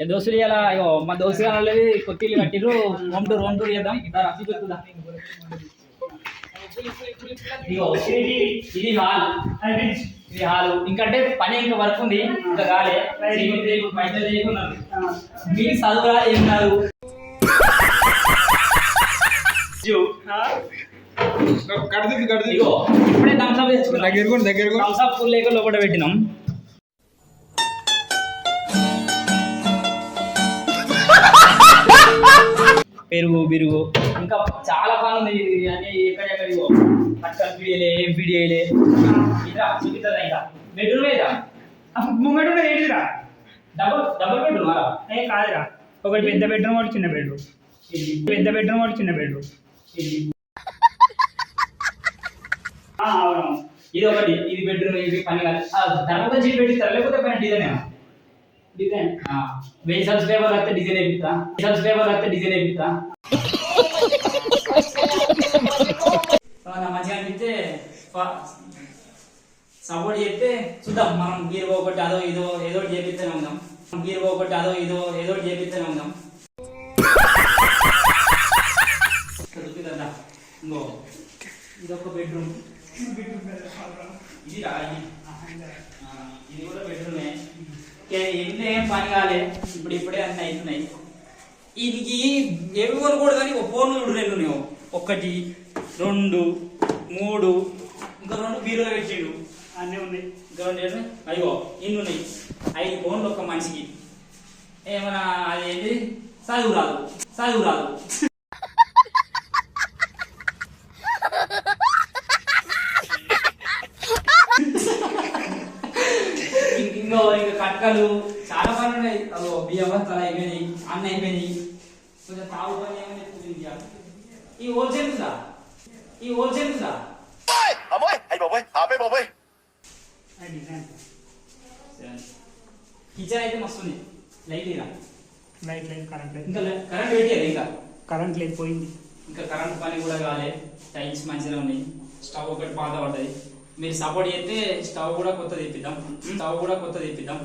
ఏ దోస్తులు ఇలా ఇగో మా దోస్తు వాళ్ళది కొత్తిల్లు కట్టిర్రు. హోమ్ టూర్ హోమ్ టూర్ చేద్దాం ఇది హాల్. ఇది హాల్. ఇంకంటే పని ఇంకా వర్క్ ఉంది. ఇంకా కాలే పైసలు చేయకున్నారు మీకు చదువురా ఏం కాదు? ఇప్పుడే థమ్స్అప్ తెచ్చుకున్నాం దగ్గర కూడా దగ్గర కూడా థమ్స్అప్ ఫుల్ లేక లోపల పెట్టినాం. పెరుగు బిరుగు. ఇంకా చాలా ఇది అన్ని ఎక్కడెక్కడిగో పట్టుకొని పీడియలే ఏం పీడియలే ఇదా చూపిస్తుందా ఇంకా బెడ్రూమ్ ముంగట ఉన్నది ఏంటిరా డబుల్ డబుల్ బెడ్రూమ్ అలా? ఏ కాదురా. ఒకటి పెద్ద బెడ్రూమ్ ఒకటి చిన్న బెడ్రూమ్. పెద్ద బెడ్రూమ్ ఒకటి చిన్న బెడ్రూమ్. అవును ఇది ఒకటి. ఇది బెడ్రూమ్ ఇది పని కాదు. ధర్మం చీట్ పెట్టిస్తారు? లేకపోతే పైన డిజైన్ డిజైన్. వెయ్యి సబ్స్క్రైబర్ వస్తే డిజైన్ వేపిస్తా. సబ్స్క్రైబర్ వస్తే డిజైన్ వేపిస్తా. మంచిగా అనిపిస్తే సపోర్ట్ చేస్తే చూద్దాం. మనం గీర్ పోగొట్టి అదో ఇదో ఏదో ఒకటి చేపిస్తూనే ఉందాం. గీర్ పోగొట్టి అదో ఇదో ఏదో ఒకటి చేపిస్తూనే ఉందాం. ఇంకో ఇదొక బెడ్రూమ్ ఇది ఇది. కూడా బెడ్రూమే ఏం పని కాలే. ఇప్పుడు ఇప్పుడే అన్ని అవుతున్నాయి ఇది ఏమి కొనుక్కోడు కానీ ఒక ఫోన్ చూడు రెండు నువ్వు ఒకటి రెండు మూడు ఇంకా రెండు బీరులో పెట్టిండు. అన్నీ ఉన్నాయి. ఇంకా రెండు ఏంటి? అయ్యో ఇన్ని ఉన్నాయి. ఐదు ఫోన్లు ఒక మనిషికి. ఏమన్నా అదేంటి చదువు రాదు. చదువు రాదు. ఇంక- ఇంకో కట్కలు చాలా పనులు ఉన్నాయి. అదో బియ్యం బస్తాలు అయిపోయినాయి. అన్న అయిపోయినాయి. కొంచెం తాగు పని ఏమని ఈ హోల్సేల్ ఉందా? ఈ హోల్సేల్ ఉందా? కిచెన్ అయితే మస్తు ఉంది. లైట్ ఇరా లైట్ లేదు కరెంట్ లేదు ఇంకా కరెంట్ పెట్టారు ఇంకా? కరెంట్ లేదు పోయింది ఇంకా కరెంట్ పని కూడా కాలే. టైల్స్ మంచిగా ఉన్నాయి. స్టవ్ ఒకటి పాత పడ్డది. మీరు సపోర్ట్ చేస్తే స్టవ్ కూడా కొత్తది ఇప్పిద్దాం స్టవ్ కూడా కొత్తది ఇప్పిద్దాం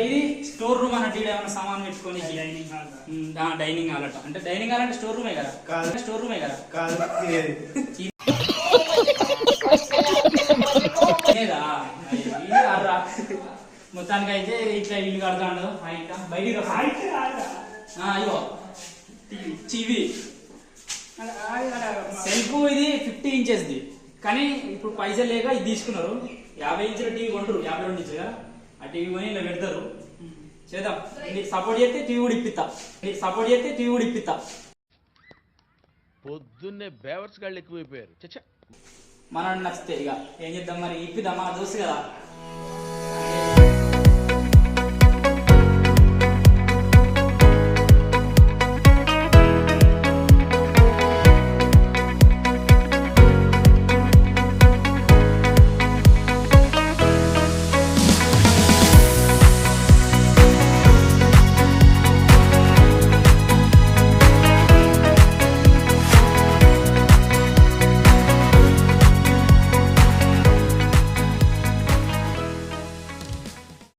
ఇది స్టోర్ రూమ్ అన్నట్టు ఈడ ఏమైనా సామాన్ పెట్టుకొని డైనింగ్ హాల్ డైనింగ్ హాల్ అట. అంటే డైనింగ్ హాల్ అంటే స్టోర్ రూమే కదా? కాదు. స్టోర్ రూమే కదా? మొత్తానికి అయితే ఇట్లా ఇల్లు కడతాడు బయట బయటికి టీవీ. అది- అలా సెల్ఫ్ ఇది ఫిఫ్టీ ఇంచెస్ది. కానీ ఇప్పుడు పైసలు లేక ఇది తీసుకున్నారు. యాభై ఇంచుల టీవీ కొంటారు యాభై రెండు ఇంచులు కదా ఆ టీవీ కొని ఇలా పెడతారు. చేద్దాం. మీకు సపోర్ట్ చేస్తే టీవీ కూడా ఇప్పిస్తా. మీకు సపోర్ట్ చేస్తే టీవీ కూడా ఇప్పిస్తా. పొద్దున్నే బేవర్స్ గాళ్ళు ఎక్కువైపోయారు. చచ్చా. మనల్ని నచ్చితే ఇక. ఏం చేద్దాం మరి? ఇప్పిద్దాం. మన దోస్తు కదా.